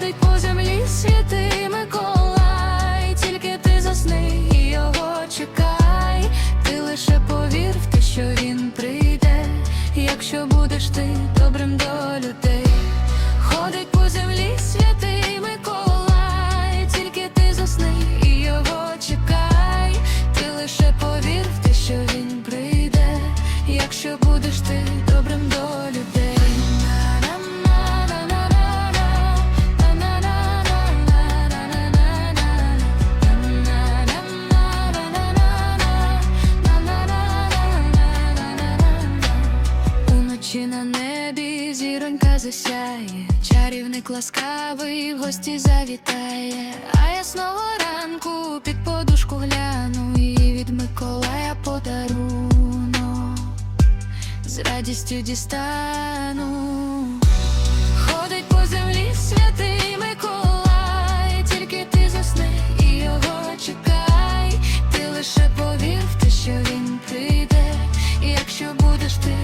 Ходить по землі святий Миколай, тільки ти засни і його чекай. Ти лише повір в те, що він прийде, якщо будеш ти добрим до людей. Ходить по землі святий Миколай, тільки ти засни і його чекай. Ти лише повір в те, що він прийде, якщо будеш ти добрим до людей. Уночі на небі зіронька засяє, чарівник ласкавий в гості завітає, а ясного ранку під подушку гляну і від Миколая подарунок. З радістю дістану. Ходить по землі святий Миколай, тільки ти засни і його чекай. Ти лише повір в те, що він прийде, якщо будеш ти